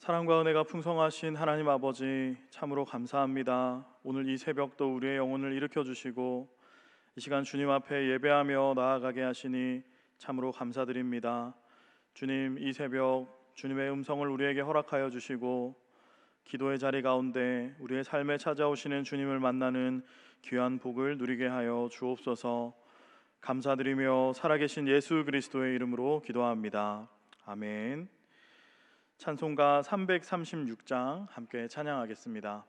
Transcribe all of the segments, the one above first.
사랑과 은혜가 풍성하신 하나님 아버지 참으로 감사합니다. 오늘 이 새벽도 우리의 영혼을 일으켜 주시고 이 시간 주님 앞에 예배하며 나아가게 하시니 참으로 감사드립니다. 주님 이 새벽 주님의 음성을 우리에게 허락하여 주시고 기도의 자리 가운데 우리의 삶에 찾아오시는 주님을 만나는 귀한 복을 누리게 하여 주옵소서. 감사드리며 살아계신 예수 그리스도의 이름으로 기도합니다. 아멘. 찬송가 336장 함께 찬양하겠습니다.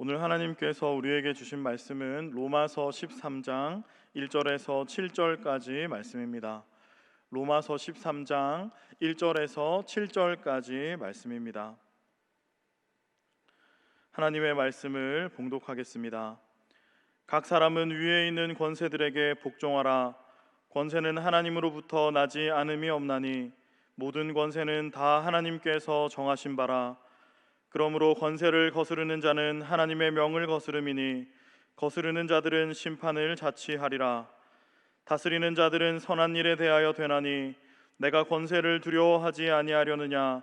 오늘 하나님께서 우리에게 주신 말씀은 로마서 13장 1절에서 7절까지 말씀입니다. 로마서 13장 1절에서 7절까지 말씀입니다. 하나님의 말씀을 봉독하겠습니다. 각 사람은 위에 있는 권세들에게 복종하라. 권세는 하나님으로부터 나지 않음이 없나니 모든 권세는 다 하나님께서 정하신 바라. 그러므로 권세를 거스르는 자는 하나님의 명을 거스름이니 거스르는 자들은 심판을 자치하리라. 다스리는 자들은 선한 일에 대하여 되나니 내가 권세를 두려워하지 아니하려느냐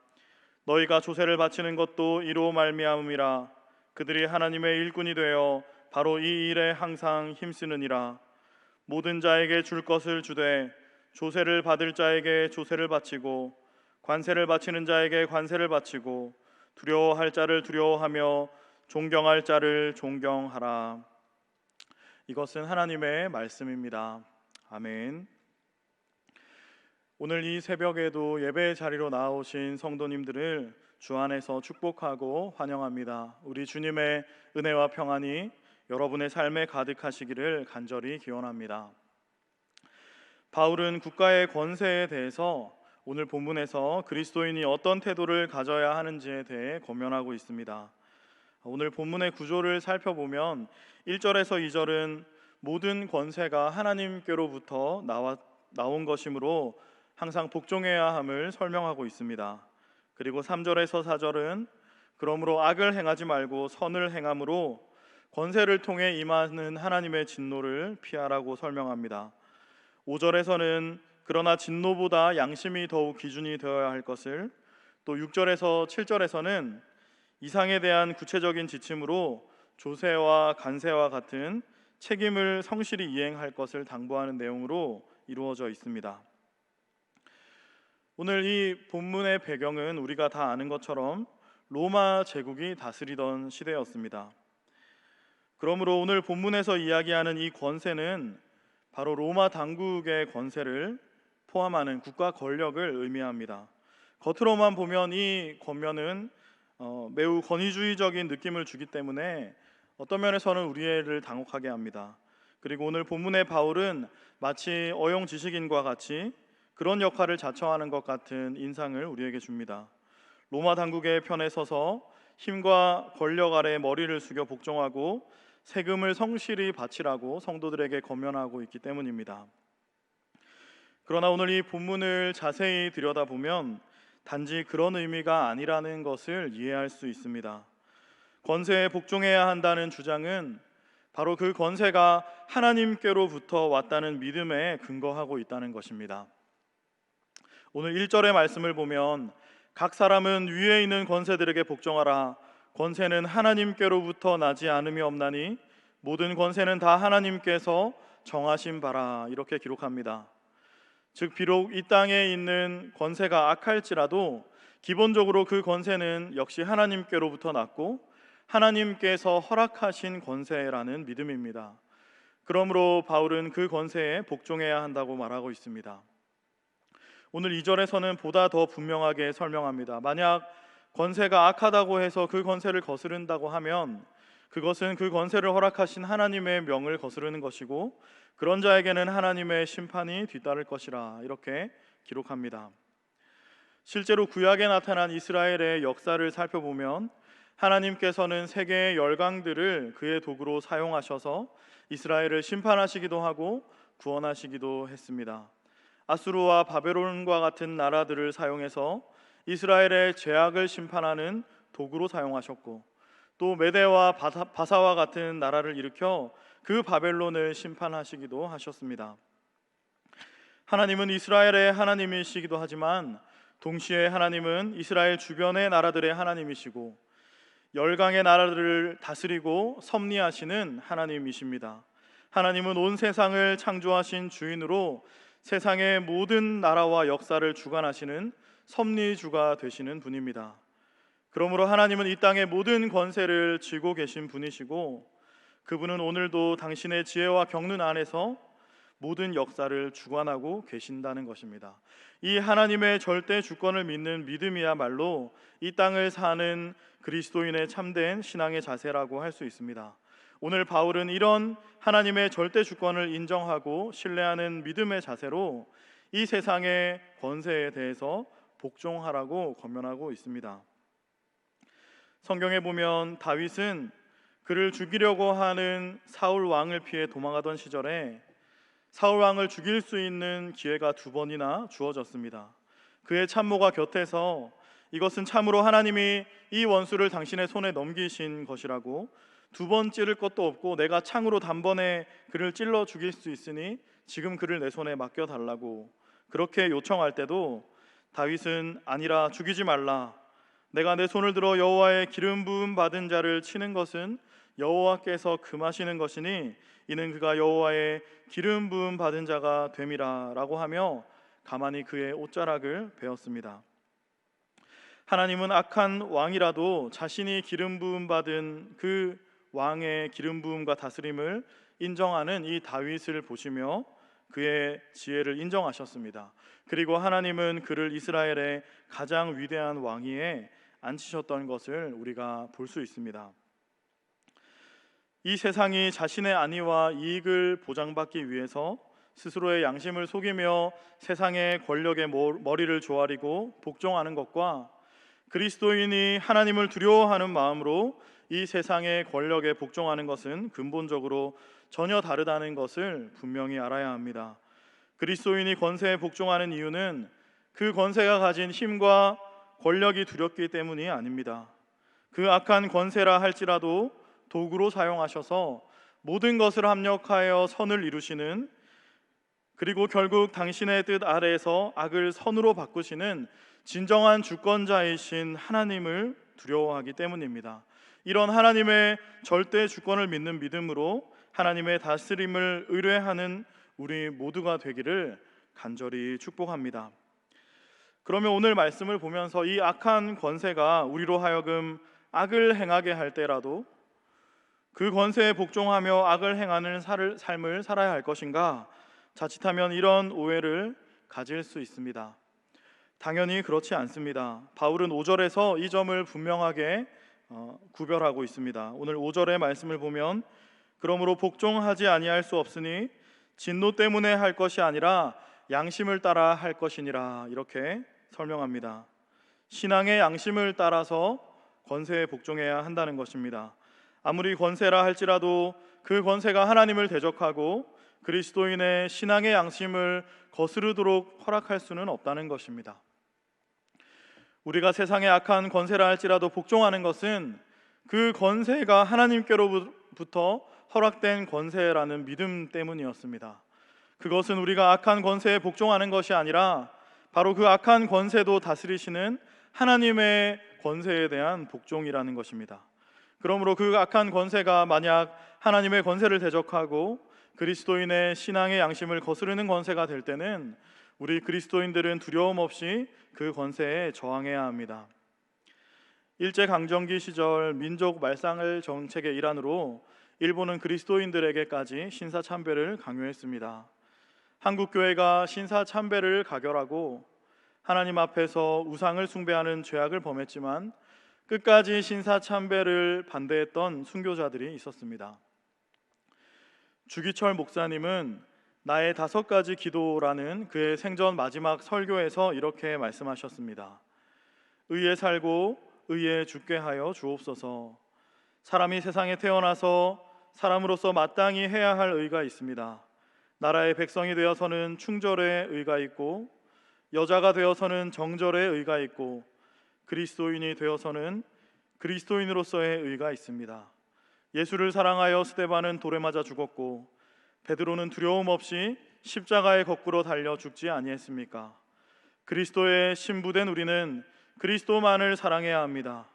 너희가 조세를 바치는 것도 이로 말미암음이라. 그들이 하나님의 일꾼이 되어 바로 이 일에 항상 힘쓰느니라. 모든 자에게 줄 것을 주되 조세를 받을 자에게 조세를 바치고 관세를 바치는 자에게 관세를 바치고 두려워할 자를 두려워하며 존경할 자를 존경하라. 이것은 하나님의 말씀입니다. 아멘. 오늘 이 새벽에도 예배 자리로 나오신 성도님들을 주 안에서 축복하고 환영합니다. 우리 주님의 은혜와 평안이 여러분의 삶에 가득하시기를 간절히 기원합니다. 바울은 국가의 권세에 대해서 오늘 본문에서 그리스도인이 어떤 태도를 가져야 하는지에 대해 권면하고 있습니다. 오늘 본문의 구조를 살펴보면 1절에서 2절은 모든 권세가 하나님께로부터 나온 것이므로 항상 복종해야 함을 설명하고 있습니다. 그리고 3절에서 4절은 그러므로 악을 행하지 말고 선을 행함으로 권세를 통해 임하는 하나님의 진노를 피하라고 설명합니다. 5절에서는 그러나 진노보다 양심이 더욱 기준이 되어야 할 것을 또 6절에서 7절에서는 이상에 대한 구체적인 지침으로 조세와 간세와 같은 책임을 성실히 이행할 것을 당부하는 내용으로 이루어져 있습니다. 오늘 이 본문의 배경은 우리가 다 아는 것처럼 로마 제국이 다스리던 시대였습니다. 그러므로 오늘 본문에서 이야기하는 이 권세는 바로 로마 당국의 권세를 포함하는 국가 권력을 의미합니다. 겉으로만 보면 이 권면은 어, 매우 권위주의적인 느낌을 주기 때문에 어떤 면에서는 우리를 당혹하게 합니다. 그리고 오늘 본문의 바울은 마치 어용 지식인과 같이 그런 역할을 자처하는 것 같은 인상을 우리에게 줍니다. 로마 당국의 편에 서서 힘과 권력 아래 머리를 숙여 복종하고 세금을 성실히 바치라고 성도들에게 권면하고 있기 때문입니다. 그러나 오늘 이 본문을 자세히 들여다보면 단지 그런 의미가 아니라는 것을 이해할 수 있습니다. 권세에 복종해야 한다는 주장은 바로 그 권세가 하나님께로부터 왔다는 믿음에 근거하고 있다는 것입니다. 오늘 1절의 말씀을 보면 각 사람은 위에 있는 권세들에게 복종하라. 권세는 하나님께로부터 나지 않음이 없나니 모든 권세는 다 하나님께서 정하신 바라. 이렇게 기록합니다. 즉 비록 이 땅에 있는 권세가 악할지라도 기본적으로 그 권세는 역시 하나님께로부터 났고 하나님께서 허락하신 권세라는 믿음입니다. 그러므로 바울은 그 권세에 복종해야 한다고 말하고 있습니다. 오늘 2절에서는 보다 더 분명하게 설명합니다. 만약 권세가 악하다고 해서 그 권세를 거스른다고 하면 그것은 그 권세를 허락하신 하나님의 명을 거스르는 것이고 그런 자에게는 하나님의 심판이 뒤따를 것이라 이렇게 기록합니다. 실제로 구약에 나타난 이스라엘의 역사를 살펴보면 하나님께서는 세계의 열강들을 그의 도구로 사용하셔서 이스라엘을 심판하시기도 하고 구원하시기도 했습니다. 아수르와 바벨론과 같은 나라들을 사용해서 이스라엘의 죄악을 심판하는 도구로 사용하셨고 또 메대와 바사 와 같은 나라를 일으켜 그 바벨론을 심판하시기도 하셨습니다. 하나님은 이스라엘의 하나님이시기도 하지만 동시에 하나님은 이스라엘 주변의 나라들의 하나님이시고 열강의 나라들을 다스리고 섭리하시는 하나님이십니다. 하나님은 온 세상을 창조하신 주인으로 세상의 모든 나라와 역사를 주관하시는 섭리주가 되시는 분입니다. 그러므로 하나님은 이 땅의 모든 권세를 쥐고 계신 분이시고 그분은 오늘도 당신의 지혜와 경륜 안에서 모든 역사를 주관하고 계신다는 것입니다. 이 하나님의 절대 주권을 믿는 믿음이야말로 이 땅을 사는 그리스도인의 참된 신앙의 자세라고 할 수 있습니다. 오늘 바울은 이런 하나님의 절대 주권을 인정하고 신뢰하는 믿음의 자세로 이 세상의 권세에 대해서 복종하라고 권면하고 있습니다. 성경에 보면 다윗은 그를 죽이려고 하는 사울 왕을 피해 도망하던 시절에 사울 왕을 죽일 수 있는 기회가 두 번이나 주어졌습니다. 그의 참모가 곁에서 이것은 참으로 하나님이 이 원수를 당신의 손에 넘기신 것이라고 두 번 찌를 것도 없고 내가 창으로 단번에 그를 찔러 죽일 수 있으니 지금 그를 내 손에 맡겨 달라고 그렇게 요청할 때도 다윗은 아니라 죽이지 말라 내가 내 손을 들어 여호와의 기름 부음 받은 자를 치는 것은 여호와께서 금하시는 것이니 이는 그가 여호와의 기름 부음 받은 자가 됨이라라고 하며 가만히 그의 옷자락을 베었습니다. 하나님은 악한 왕이라도 자신이 기름 부음 받은 그 왕의 기름 부음과 다스림을 인정하는 이 다윗을 보시며 그의 지혜를 인정하셨습니다. 그리고 하나님은 그를 이스라엘의 가장 위대한 왕위에 앉히셨던 것을 우리가 볼 수 있습니다. 이 세상이 자신의 안위와 이익을 보장받기 위해서 스스로의 양심을 속이며 세상의 권력의 모- 머리를 조아리고 복종하는 것과 그리스도인이 하나님을 두려워하는 마음으로 이 세상의 권력에 복종하는 것은 근본적으로 전혀 다르다는 것을 분명히 알아야 합니다. 그리스도인이 권세에 복종하는 이유는 그 권세가 가진 힘과 권력이 두렵기 때문이 아닙니다. 그 악한 권세라 할지라도 도구로 사용하셔서 모든 것을 합력하여 선을 이루시는 그리고 결국 당신의 뜻 아래에서 악을 선으로 바꾸시는 진정한 주권자이신 하나님을 두려워하기 때문입니다. 이런 하나님의 절대 주권을 믿는 믿음으로 하나님의 다스림을 의뢰하는 우리 모두가 되기를 간절히 축복합니다. 그러면 오늘 말씀을 보면서 이 악한 권세가 우리로 하여금 악을 행하게 할 때라도 그 권세에 복종하며 악을 행하는 살- 삶을 살아야 할 것인가? 자칫하면 이런 오해를 가질 수 있습니다. 당연히 그렇지 않습니다. 바울은 5절에서 이 점을 분명하게 어, 구별하고 있습니다. 오늘 5절의 말씀을 보면 그러므로 복종하지 아니할 수 없으니 진노 때문에 할 것이 아니라 양심을 따라 할 것이니라 이렇게 설명합니다. 신앙의 양심을 따라서 권세에 복종해야 한다는 것입니다. 아무리 권세라 할지라도 그 권세가 하나님을 대적하고 그리스도인의 신앙의 양심을 거스르도록 허락할 수는 없다는 것입니다. 우리가 세상의 악한 권세라 할지라도 복종하는 것은 그 권세가 하나님께로부터 허락된 권세라는 믿음 때문이었습니다. 그것은 우리가 악한 권세에 복종하는 것이 아니라 바로 그 악한 권세도 다스리시는 하나님의 권세에 대한 복종이라는 것입니다. 그러므로 그 악한 권세가 만약 하나님의 권세를 대적하고 그리스도인의 신앙의 양심을 거스르는 권세가 될 때는 우리 그리스도인들은 두려움 없이 그 권세에 저항해야 합니다. 일제 강점기 시절 민족 말상을 정책의 일환으로 일본은 그리스도인들에게까지 신사 참배를 강요했습니다. 한국 교회가 신사 참배를 가결하고 하나님 앞에서 우상을 숭배하는 죄악을 범했지만 끝까지 신사 참배를 반대했던 순교자들이 있었습니다. 주기철 목사님은 나의 다섯 가지 기도라는 그의 생전 마지막 설교에서 이렇게 말씀하셨습니다. 의에 살고 의에 죽게 하여 주옵소서. 사람이 세상에 태어나서 사람으로서 마땅히 해야 할 의가 있습니다. 나라의 백성이 되어서는 충절의 의가 있고 여자가 되어서는 정절의 의가 있고 그리스도인이 되어서는 그리스도인으로서의 의가 있습니다. 예수를 사랑하여 스테반은 돌에 맞아 죽었고 베드로는 두려움 없이 십자가에 거꾸로 달려 죽지 아니했습니까? 그리스도의 신부된 우리는 그리스도만을 사랑해야 합니다.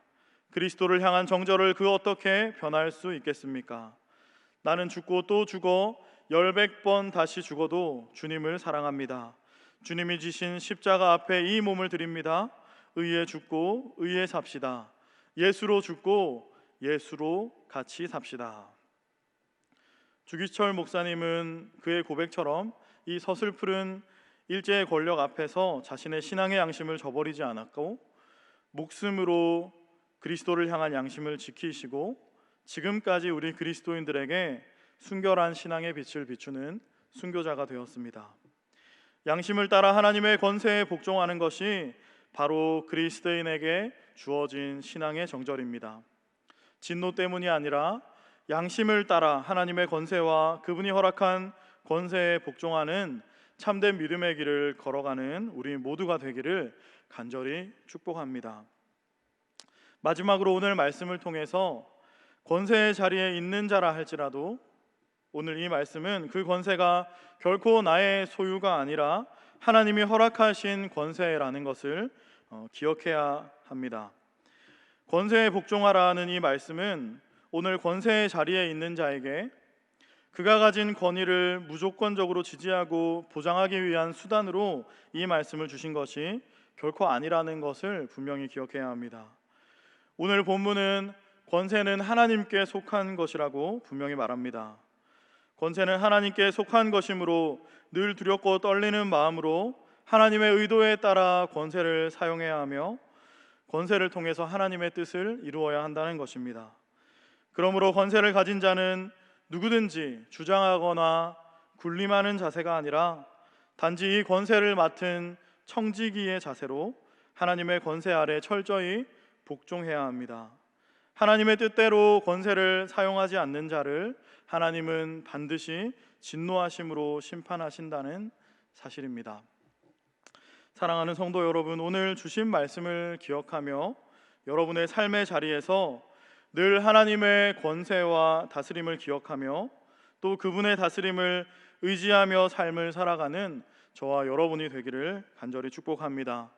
그리스도를 향한 정절을 그 어떻게 변할 수 있겠습니까? 나는 죽고 또 죽어 열백 번 다시 죽어도 주님을 사랑합니다. 주님이 지신 십자가 앞에 이 몸을 드립니다. 의에 죽고 의에 삽시다. 예수로 죽고 예수로 같이 삽시다. 주기철 목사님은 그의 고백처럼 이 서슬프른 일제의 권력 앞에서 자신의 신앙의 양심을 저버리지 않았고 목숨으로 그리스도를 향한 양심을 지키시고 지금까지 우리 그리스도인들에게 순결한 신앙의 빛을 비추는 순교자가 되었습니다. 양심을 따라 하나님의 권세에 복종하는 것이 바로 그리스도인에게 주어진 신앙의 정절입니다. 진노 때문이 아니라 양심을 따라 하나님의 권세와 그분이 허락한 권세에 복종하는 참된 믿음의 길을 걸어가는 우리 모두가 되기를 간절히 축복합니다. 마지막으로 오늘 말씀을 통해서 권세의 자리에 있는 자라 할지라도 오늘 이 말씀은 그 권세가 결코 나의 소유가 아니라 하나님이 허락하신 권세라는 것을 어, 기억해야 합니다. 권세에 복종하라는 이 말씀은 오늘 권세의 자리에 있는 자에게 그가 가진 권위를 무조건적으로 지지하고 보장하기 위한 수단으로 이 말씀을 주신 것이 결코 아니라는 것을 분명히 기억해야 합니다. 오늘 본문은 권세는 하나님께 속한 것이라고 분명히 말합니다. 권세는 하나님께 속한 것이므로 늘 두렵고 떨리는 마음으로 하나님의 의도에 따라 권세를 사용해야 하며 권세를 통해서 하나님의 뜻을 이루어야 한다는 것입니다. 그러므로 권세를 가진 자는 누구든지 주장하거나 군림하는 자세가 아니라 단지 이 권세를 맡은 청지기의 자세로 하나님의 권세 아래 철저히 복종해야 합니다. 하나님의 뜻대로 권세를 사용하지 않는 자를 하나님은 반드시 진노하심으로 심판하신다는 사실입니다. 사랑하는 성도 여러분, 오늘 주신 말씀을 기억하며 여러분의 삶의 자리에서 늘 하나님의 권세와 다스림을 기억하며 또 그분의 다스림을 의지하며 삶을 살아가는 저와 여러분이 되기를 간절히 축복합니다.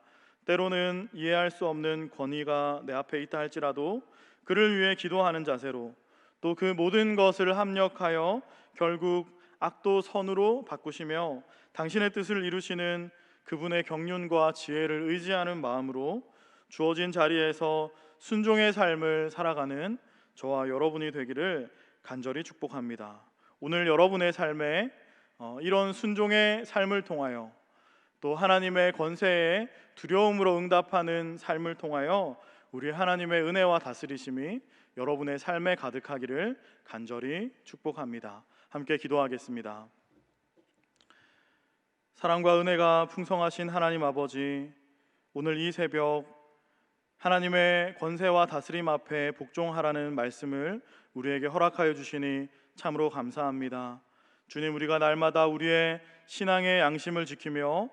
때로는 이해할 수 없는 권위가 내 앞에 있다 할지라도 그를 위해 기도하는 자세로 또 그 모든 것을 합력하여 결국 악도 선으로 바꾸시며 당신의 뜻을 이루시는 그분의 경륜과 지혜를 의지하는 마음으로 주어진 자리에서 순종의 삶을 살아가는 저와 여러분이 되기를 간절히 축복합니다. 오늘 여러분의 삶에 어, 이런 순종의 삶을 통하여 또 하나님의 권세에 두려움으로 응답하는 삶을 통하여 우리 하나님의 은혜와 다스리심이 여러분의 삶에 가득하기를 간절히 축복합니다. 함께 기도하겠습니다. 사랑과 은혜가 풍성하신 하나님 아버지, 오늘 이 새벽 하나님의 권세와 다스림 앞에 복종하라는 말씀을 우리에게 허락하여 주시니 참으로 감사합니다. 주님, 우리가 날마다 우리의 신앙의 양심을 지키며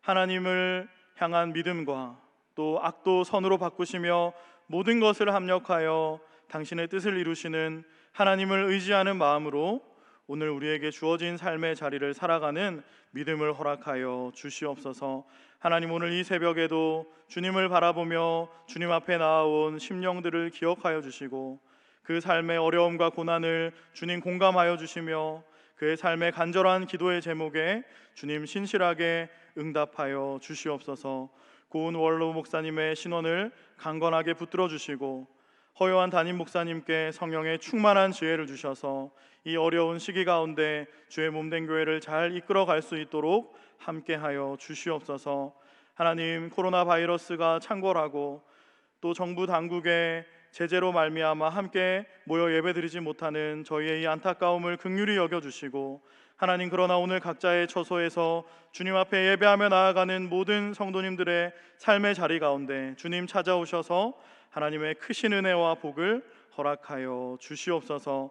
하나님을 향한 믿음과 또 악도 선으로 바꾸시며 모든 것을 합력하여 당신의 뜻을 이루시는 하나님을 의지하는 마음으로 오늘 우리에게 주어진 삶의 자리를 살아가는 믿음을 허락하여 주시옵소서. 하나님 오늘 이 새벽에도 주님을 바라보며 주님 앞에 나아온 심령들을 기억하여 주시고 그 삶의 어려움과 고난을 주님 공감하여 주시며 그의 삶의 간절한 기도의 제목에 주님 신실하게 응답하여 주시옵소서. 고은 원로 목사님의 신원을 강건하게 붙들어 주시고 허요한 담임 목사님께 성령의 충만한 지혜를 주셔서 이 어려운 시기 가운데 주의 몸된 교회를 잘 이끌어 갈 수 있도록 함께하여 주시옵소서. 하나님 코로나 바이러스가 창궐하고 또 정부 당국의 제재로 말미암아 함께 모여 예배드리지 못하는 저희의 이 안타까움을 극률히 여겨 주시고 하나님 그러나 오늘 각자의 처소에서 주님 앞에 예배하며 나아가는 모든 성도님들의 삶의 자리 가운데 주님 찾아오셔서 하나님의 크신 은혜와 복을 허락하여 주시옵소서.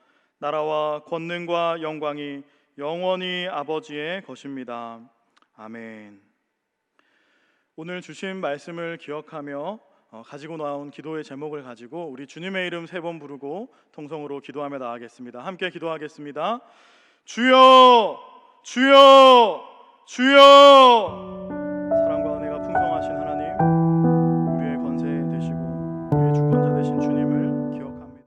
나라와 권능과 영광이 영원히 아버지의 것입니다. 아멘. 오늘 주신 말씀을 기억하며 어, 가지고 나온 기도의 제목을 가지고 우리 주님의 이름 세 번 부르고 통성으로 기도하며 나아가겠습니다. 함께 기도하겠습니다. 주여, 주여, 주여.